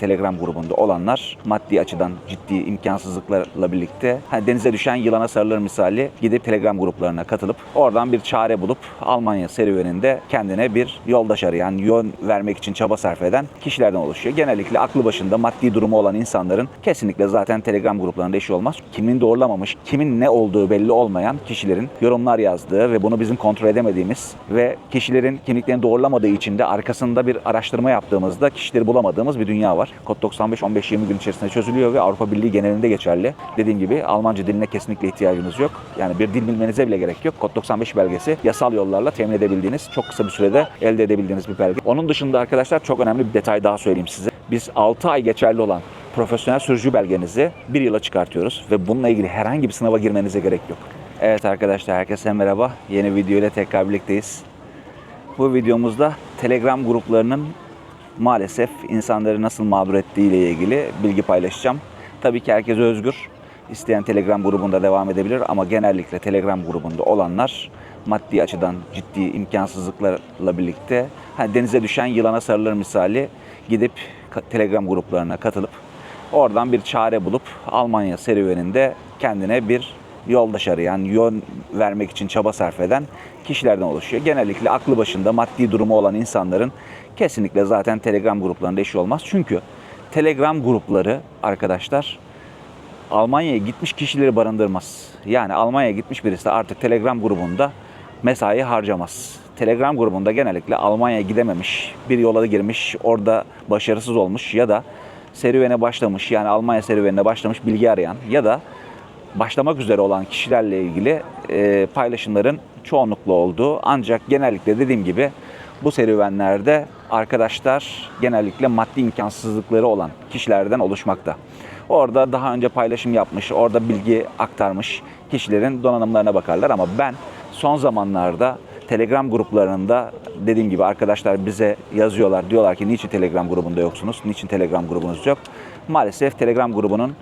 Telegram grubunda olanlar maddi açıdan ciddi imkansızlıklarla birlikte denize düşen yılana sarılır misali gidip Telegram gruplarına katılıp oradan bir çare bulup Almanya serüveninde kendine bir yoldaş arayan, yön vermek için çaba sarf eden kişilerden oluşuyor. Genellikle aklı başında maddi durumu olan insanların kesinlikle zaten Telegram gruplarında işi olmaz. Kimin doğrulamamış, kimin ne olduğu belli olmayan kişilerin yorumlar yazdığı ve bunu bizim kontrol edemediğimiz ve kişilerin kimliklerini doğrulamadığı için de arkasında bir araştırma yaptığımızda kişileri bulamadığımız bir dünya var. Kod 95 15-20 gün içerisinde çözülüyor ve Avrupa Birliği genelinde geçerli. Dediğim gibi Almanca diline kesinlikle ihtiyacınız yok. Yani bir dil bilmenize bile gerek yok. Kod 95 belgesi yasal yollarla temin edebildiğiniz, çok kısa bir sürede elde edebildiğiniz bir belge. Onun dışında arkadaşlar çok önemli bir detay daha söyleyeyim size. Biz 6 ay geçerli olan profesyonel sürücü belgenizi bir yıla çıkartıyoruz ve bununla ilgili herhangi bir sınava girmenize gerek yok. Evet arkadaşlar herkese merhaba. Yeni video ile tekrar birlikteyiz. Bu videomuzda Telegram gruplarının maalesef insanları nasıl mağdur ettiği ile ilgili bilgi paylaşacağım. Tabii ki herkes özgür. İsteyen Telegram grubunda devam edebilir ama genellikle Telegram grubunda olanlar maddi açıdan ciddi imkansızlıklarla birlikte hani denize düşen yılana sarılır misali gidip Telegram gruplarına katılıp oradan bir çare bulup Almanya serüveninde kendine bir yoldaş arayan, yön vermek için çaba sarf eden kişilerden oluşuyor. Genellikle aklı başında maddi durumu olan insanların kesinlikle zaten Telegram gruplarında işi olmaz. Çünkü Telegram grupları arkadaşlar Almanya'ya gitmiş kişileri barındırmaz. Yani Almanya'ya gitmiş birisi de artık Telegram grubunda mesai harcamaz. Telegram grubunda genellikle Almanya'ya gidememiş, bir yola girmiş, orada başarısız olmuş ya da serüvene başlamış yani Almanya serüvenine başlamış bilgi arayan ya da başlamak üzere olan kişilerle ilgili e, paylaşımların çoğunlukla olduğu ancak genellikle dediğim gibi bu serüvenlerde arkadaşlar genellikle maddi imkansızlıkları olan kişilerden oluşmakta. Orada daha önce paylaşım yapmış, orada bilgi aktarmış kişilerin donanımlarına bakarlar ama ben son zamanlarda Telegram gruplarında dediğim gibi arkadaşlar bize yazıyorlar. Diyorlar ki niçin Telegram grubunda yoksunuz? Niçin Telegram grubunuz yok? Maalesef Telegram grubunun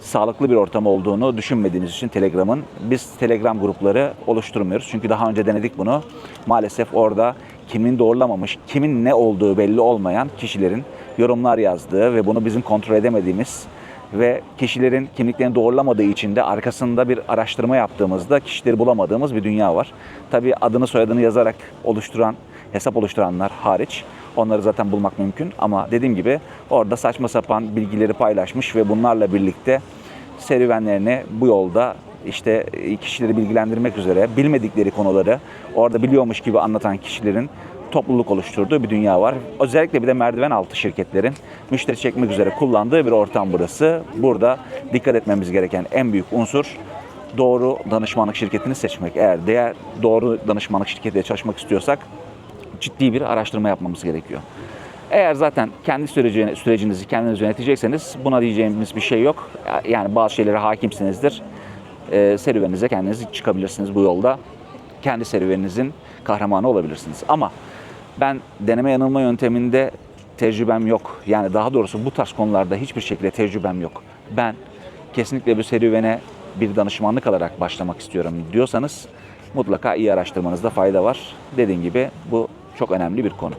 sağlıklı bir ortam olduğunu düşünmediğiniz için Telegram'ın biz Telegram grupları oluşturmuyoruz. Çünkü daha önce denedik bunu. Maalesef orada kimin doğrulamamış, kimin ne olduğu belli olmayan kişilerin yorumlar yazdığı ve bunu bizim kontrol edemediğimiz ve kişilerin kimliklerini doğrulamadığı için de arkasında bir araştırma yaptığımızda kişileri bulamadığımız bir dünya var. Tabii adını soyadını yazarak oluşturan, hesap oluşturanlar hariç onları zaten bulmak mümkün ama dediğim gibi orada saçma sapan bilgileri paylaşmış ve bunlarla birlikte serüvenlerini bu yolda işte kişileri bilgilendirmek üzere bilmedikleri konuları orada biliyormuş gibi anlatan kişilerin topluluk oluşturduğu bir dünya var. Özellikle bir de merdiven altı şirketlerin müşteri çekmek üzere kullandığı bir ortam burası. Burada dikkat etmemiz gereken en büyük unsur doğru danışmanlık şirketini seçmek. Eğer değer doğru danışmanlık şirketiyle çalışmak istiyorsak ciddi bir araştırma yapmamız gerekiyor. Eğer zaten kendi süreci, sürecinizi kendiniz yönetecekseniz buna diyeceğimiz bir şey yok. Yani bazı şeylere hakimsinizdir. Ee, serüveninize kendiniz çıkabilirsiniz bu yolda. Kendi serüveninizin kahramanı olabilirsiniz. Ama ben deneme yanılma yönteminde tecrübem yok. Yani daha doğrusu bu tarz konularda hiçbir şekilde tecrübem yok. Ben kesinlikle bu serüvene bir danışmanlık alarak başlamak istiyorum diyorsanız mutlaka iyi araştırmanızda fayda var. Dediğim gibi bu çok önemli bir konu.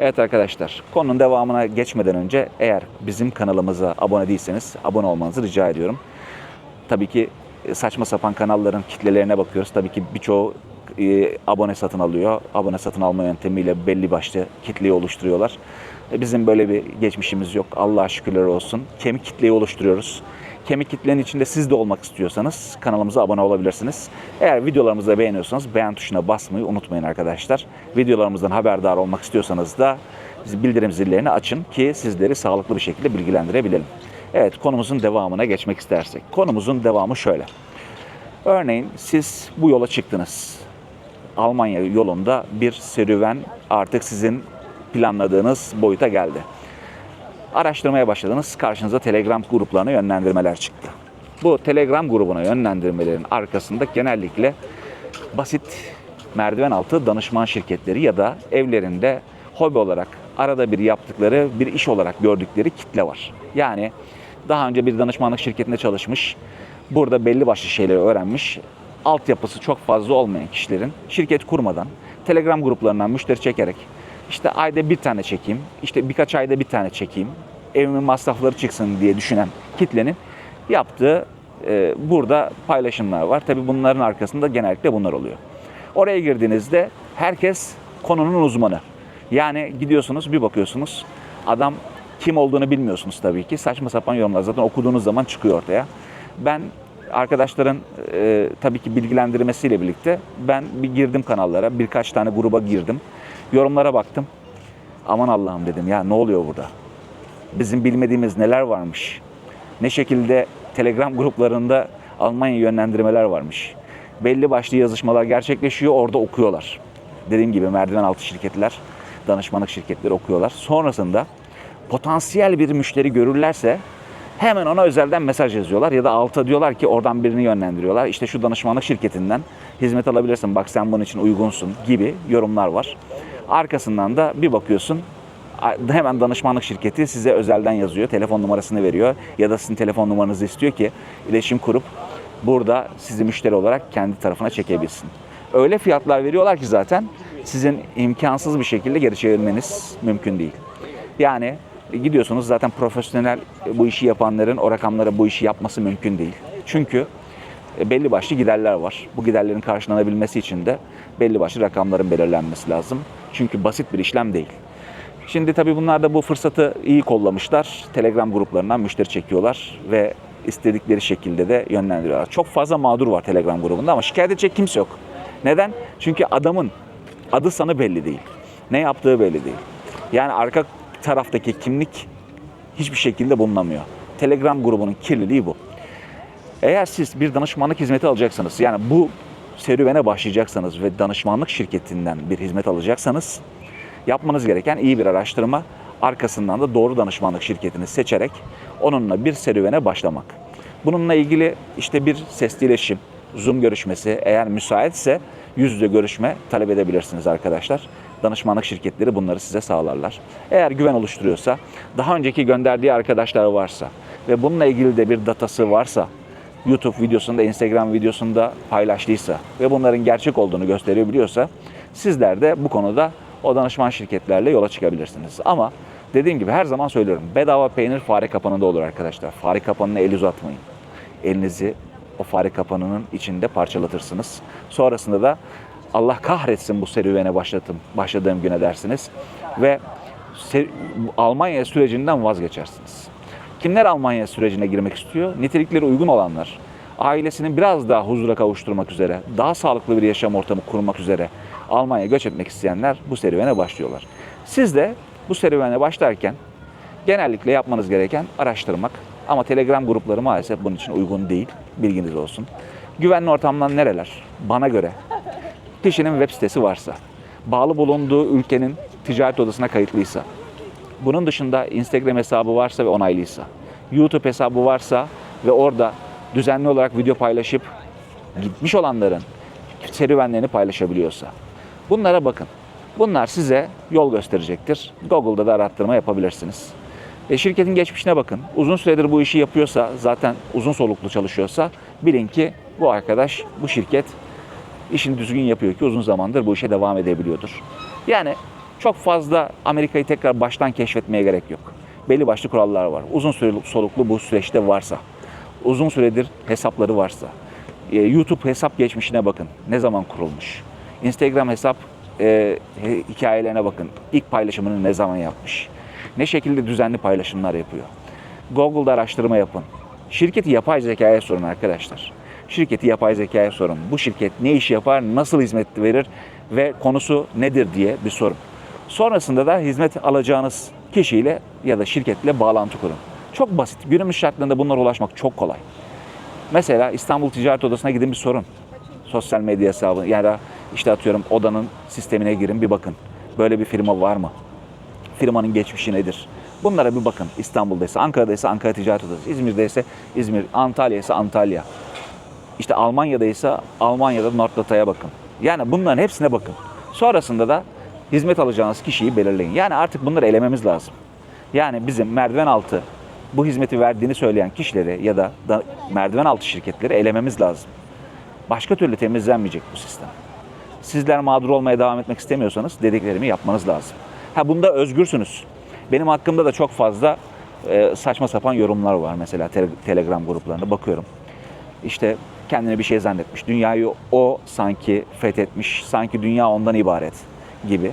Evet arkadaşlar konunun devamına geçmeden önce eğer bizim kanalımıza abone değilseniz abone olmanızı rica ediyorum. Tabii ki e, saçma sapan kanalların kitlelerine bakıyoruz. Tabii ki birçoğu e, abone satın alıyor. Abone satın alma yöntemiyle belli başlı kitleyi oluşturuyorlar. E, Bizim böyle bir geçmişimiz yok. Allah'a şükürler olsun. Kemik kitleyi oluşturuyoruz. Kemik kitlenin içinde siz de olmak istiyorsanız kanalımıza abone olabilirsiniz. Eğer videolarımızı da beğeniyorsanız beğen tuşuna basmayı unutmayın arkadaşlar. Videolarımızdan haberdar olmak istiyorsanız da bildirim zillerini açın ki sizleri sağlıklı bir şekilde bilgilendirebilelim. Evet konumuzun devamına geçmek istersek. Konumuzun devamı şöyle. Örneğin siz bu yola çıktınız. Almanya yolunda bir serüven artık sizin planladığınız boyuta geldi. Araştırmaya başladınız. Karşınıza Telegram gruplarına yönlendirmeler çıktı. Bu Telegram grubuna yönlendirmelerin arkasında genellikle basit merdiven altı danışman şirketleri ya da evlerinde hobi olarak arada bir yaptıkları bir iş olarak gördükleri kitle var. Yani daha önce bir danışmanlık şirketinde çalışmış, burada belli başlı şeyleri öğrenmiş, altyapısı çok fazla olmayan kişilerin şirket kurmadan Telegram gruplarından müşteri çekerek işte ayda bir tane çekeyim, işte birkaç ayda bir tane çekeyim evimin masrafları çıksın diye düşünen kitlenin yaptığı e, burada paylaşımlar var. Tabii bunların arkasında genellikle bunlar oluyor. Oraya girdiğinizde herkes konunun uzmanı. Yani gidiyorsunuz bir bakıyorsunuz adam kim olduğunu bilmiyorsunuz tabii ki. Saçma sapan yorumlar zaten okuduğunuz zaman çıkıyor ortaya. Ben arkadaşların e, tabii ki bilgilendirmesiyle birlikte ben bir girdim kanallara, birkaç tane gruba girdim. Yorumlara baktım. Aman Allah'ım dedim ya ne oluyor burada? Bizim bilmediğimiz neler varmış? Ne şekilde Telegram gruplarında Almanya yönlendirmeler varmış. Belli başlı yazışmalar gerçekleşiyor, orada okuyorlar. Dediğim gibi merdiven altı şirketler, danışmanlık şirketleri okuyorlar. Sonrasında potansiyel bir müşteri görürlerse hemen ona özelden mesaj yazıyorlar ya da alta diyorlar ki oradan birini yönlendiriyorlar. İşte şu danışmanlık şirketinden hizmet alabilirsin bak sen bunun için uygunsun gibi yorumlar var. Arkasından da bir bakıyorsun hemen danışmanlık şirketi size özelden yazıyor. Telefon numarasını veriyor ya da sizin telefon numaranızı istiyor ki iletişim kurup burada sizi müşteri olarak kendi tarafına çekebilsin. Öyle fiyatlar veriyorlar ki zaten sizin imkansız bir şekilde geri çevirmeniz mümkün değil. Yani gidiyorsunuz zaten profesyonel bu işi yapanların o rakamlara bu işi yapması mümkün değil. Çünkü e, belli başlı giderler var. Bu giderlerin karşılanabilmesi için de belli başlı rakamların belirlenmesi lazım. Çünkü basit bir işlem değil. Şimdi tabii bunlar da bu fırsatı iyi kollamışlar. Telegram gruplarından müşteri çekiyorlar ve istedikleri şekilde de yönlendiriyorlar. Çok fazla mağdur var Telegram grubunda ama şikayet edecek kimse yok. Neden? Çünkü adamın adı sanı belli değil. Ne yaptığı belli değil. Yani arka taraftaki kimlik hiçbir şekilde bulunamıyor. Telegram grubunun kirliliği bu. Eğer siz bir danışmanlık hizmeti alacaksanız, yani bu serüvene başlayacaksanız ve danışmanlık şirketinden bir hizmet alacaksanız yapmanız gereken iyi bir araştırma, arkasından da doğru danışmanlık şirketini seçerek onunla bir serüvene başlamak. Bununla ilgili işte bir sesli iletişim, Zoom görüşmesi eğer müsaitse yüz yüze görüşme talep edebilirsiniz arkadaşlar. Danışmanlık şirketleri bunları size sağlarlar. Eğer güven oluşturuyorsa, daha önceki gönderdiği arkadaşlar varsa ve bununla ilgili de bir datası varsa, YouTube videosunda, Instagram videosunda paylaştıysa ve bunların gerçek olduğunu gösterebiliyorsa sizler de bu konuda o danışman şirketlerle yola çıkabilirsiniz. Ama dediğim gibi her zaman söylüyorum bedava peynir fare kapanında olur arkadaşlar. Fare kapanına el uzatmayın. Elinizi o fare kapanının içinde parçalatırsınız. Sonrasında da Allah kahretsin bu serüvene başladım, başladığım güne dersiniz ve Almanya sürecinden vazgeçersiniz. Kimler Almanya sürecine girmek istiyor? Nitelikleri uygun olanlar. Ailesini biraz daha huzura kavuşturmak üzere, daha sağlıklı bir yaşam ortamı kurmak üzere Almanya'ya göç etmek isteyenler bu serüvene başlıyorlar. Siz de bu serüvene başlarken genellikle yapmanız gereken araştırmak. Ama Telegram grupları maalesef bunun için uygun değil. Bilginiz olsun. Güvenli ortamlar nereler? Bana göre kişinin web sitesi varsa, bağlı bulunduğu ülkenin ticaret odasına kayıtlıysa, bunun dışında Instagram hesabı varsa ve onaylıysa, YouTube hesabı varsa ve orada düzenli olarak video paylaşıp gitmiş olanların serüvenlerini paylaşabiliyorsa. Bunlara bakın. Bunlar size yol gösterecektir. Google'da da arattırma yapabilirsiniz. E, şirketin geçmişine bakın. Uzun süredir bu işi yapıyorsa, zaten uzun soluklu çalışıyorsa bilin ki bu arkadaş, bu şirket işini düzgün yapıyor ki uzun zamandır bu işe devam edebiliyordur. Yani çok fazla Amerika'yı tekrar baştan keşfetmeye gerek yok. Belli başlı kurallar var. Uzun süreli soluklu bu süreçte varsa, uzun süredir hesapları varsa, e, YouTube hesap geçmişine bakın. Ne zaman kurulmuş? Instagram hesap e, hikayelerine bakın. İlk paylaşımını ne zaman yapmış? Ne şekilde düzenli paylaşımlar yapıyor? Google'da araştırma yapın. Şirketi yapay zekaya sorun arkadaşlar. Şirketi yapay zekaya sorun. Bu şirket ne iş yapar, nasıl hizmet verir ve konusu nedir diye bir sorun. Sonrasında da hizmet alacağınız kişiyle ya da şirketle bağlantı kurun. Çok basit. Günümüz şartlarında bunlara ulaşmak çok kolay. Mesela İstanbul Ticaret Odası'na gidin bir sorun. Sosyal medya hesabı ya da işte atıyorum odanın sistemine girin bir bakın. Böyle bir firma var mı? Firmanın geçmişi nedir? Bunlara bir bakın. İstanbul'daysa, Ankara'daysa Ankara Ticaret Odası, İzmir'deyse İzmir, Antalya'ysa Antalya. İşte Almanya'daysa Almanya'da Norddata'ya bakın. Yani bunların hepsine bakın. Sonrasında da hizmet alacağınız kişiyi belirleyin. Yani artık bunları elememiz lazım. Yani bizim merdiven altı bu hizmeti verdiğini söyleyen kişileri ya da, da merdiven altı şirketleri elememiz lazım. Başka türlü temizlenmeyecek bu sistem. Sizler mağdur olmaya devam etmek istemiyorsanız dediklerimi yapmanız lazım. Ha bunda özgürsünüz. Benim hakkımda da çok fazla e, saçma sapan yorumlar var mesela tele- Telegram gruplarında bakıyorum. İşte kendine bir şey zannetmiş. Dünyayı o sanki fethetmiş. Sanki dünya ondan ibaret gibi.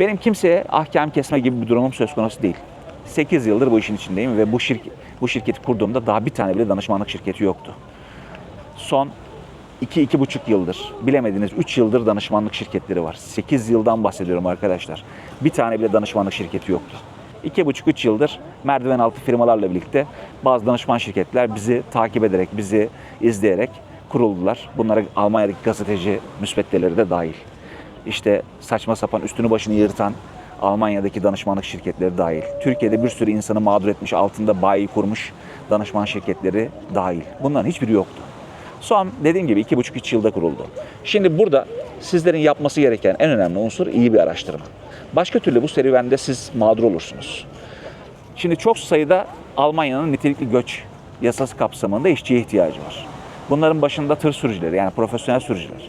Benim kimseye ahkam kesme gibi bir durumum söz konusu değil. 8 yıldır bu işin içindeyim ve bu şirket bu şirketi kurduğumda daha bir tane bile danışmanlık şirketi yoktu. Son 2-2,5 yıldır, bilemediniz 3 yıldır danışmanlık şirketleri var. 8 yıldan bahsediyorum arkadaşlar. Bir tane bile danışmanlık şirketi yoktu. 2,5-3 yıldır merdiven altı firmalarla birlikte bazı danışman şirketler bizi takip ederek, bizi izleyerek kuruldular. Bunlara Almanya'daki gazeteci müsveddeleri de dahil. İşte saçma sapan üstünü başını yırtan Almanya'daki danışmanlık şirketleri dahil. Türkiye'de bir sürü insanı mağdur etmiş, altında bayi kurmuş danışman şirketleri dahil. Bunların hiçbiri yoktu. Son dediğim gibi iki buçuk üç yılda kuruldu. Şimdi burada sizlerin yapması gereken en önemli unsur iyi bir araştırma. Başka türlü bu serüvende siz mağdur olursunuz. Şimdi çok sayıda Almanya'nın nitelikli göç yasası kapsamında işçiye ihtiyacı var. Bunların başında tır sürücüleri yani profesyonel sürücüler,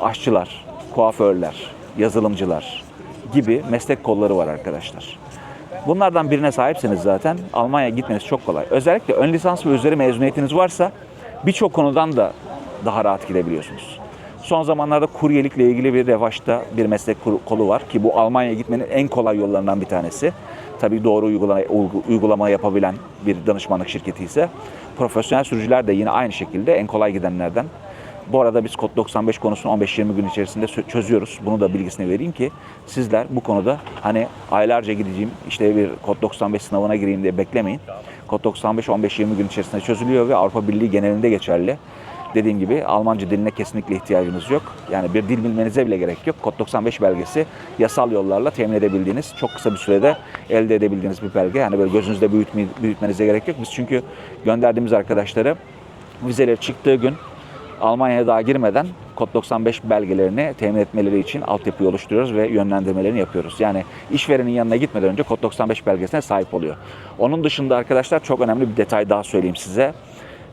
aşçılar, kuaförler, yazılımcılar gibi meslek kolları var arkadaşlar. Bunlardan birine sahipseniz zaten Almanya'ya gitmeniz çok kolay. Özellikle ön lisans ve üzeri mezuniyetiniz varsa birçok konudan da daha rahat gidebiliyorsunuz. Son zamanlarda kuryelikle ilgili bir revaçta bir meslek kolu var ki bu Almanya'ya gitmenin en kolay yollarından bir tanesi. Tabii doğru uygulama, uygu- uygulama yapabilen bir danışmanlık şirketi ise profesyonel sürücüler de yine aynı şekilde en kolay gidenlerden. Bu arada biz kod 95 konusunu 15-20 gün içerisinde çözüyoruz. Bunu da bilgisini vereyim ki sizler bu konuda hani aylarca gideceğim işte bir kod 95 sınavına gireyim diye beklemeyin. Kod 95 15-20 gün içerisinde çözülüyor ve Avrupa Birliği genelinde geçerli. Dediğim gibi Almanca diline kesinlikle ihtiyacınız yok. Yani bir dil bilmenize bile gerek yok. Kod 95 belgesi yasal yollarla temin edebildiğiniz, çok kısa bir sürede elde edebildiğiniz bir belge. Yani böyle gözünüzde büyütme, büyütmenize gerek yok. Biz çünkü gönderdiğimiz arkadaşları vizeleri çıktığı gün Almanya'ya daha girmeden kod 95 belgelerini temin etmeleri için altyapıyı oluşturuyoruz ve yönlendirmelerini yapıyoruz. Yani işverenin yanına gitmeden önce kod 95 belgesine sahip oluyor. Onun dışında arkadaşlar çok önemli bir detay daha söyleyeyim size.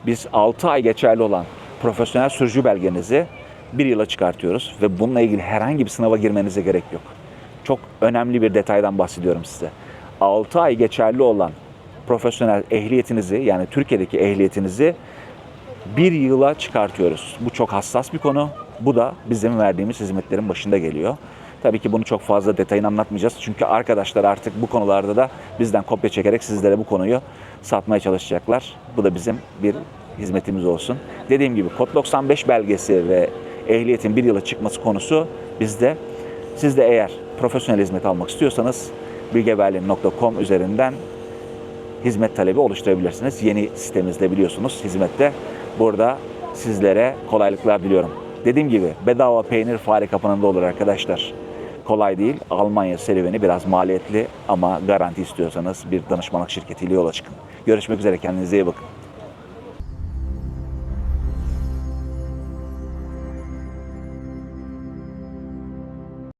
Biz 6 ay geçerli olan profesyonel sürücü belgenizi bir yıla çıkartıyoruz ve bununla ilgili herhangi bir sınava girmenize gerek yok. Çok önemli bir detaydan bahsediyorum size. 6 ay geçerli olan profesyonel ehliyetinizi yani Türkiye'deki ehliyetinizi bir yıla çıkartıyoruz. Bu çok hassas bir konu. Bu da bizim verdiğimiz hizmetlerin başında geliyor. Tabii ki bunu çok fazla detayını anlatmayacağız. Çünkü arkadaşlar artık bu konularda da bizden kopya çekerek sizlere bu konuyu satmaya çalışacaklar. Bu da bizim bir hizmetimiz olsun. Dediğim gibi kod 95 belgesi ve ehliyetin bir yıla çıkması konusu bizde. Siz de eğer profesyonel hizmet almak istiyorsanız bilgeberlin.com üzerinden hizmet talebi oluşturabilirsiniz. Yeni sitemizde biliyorsunuz hizmette. Burada sizlere kolaylıklar diliyorum. Dediğim gibi bedava peynir fare kapınında olur arkadaşlar. Kolay değil. Almanya serüveni biraz maliyetli ama garanti istiyorsanız bir danışmanlık şirketiyle yola çıkın. Görüşmek üzere kendinize iyi bakın.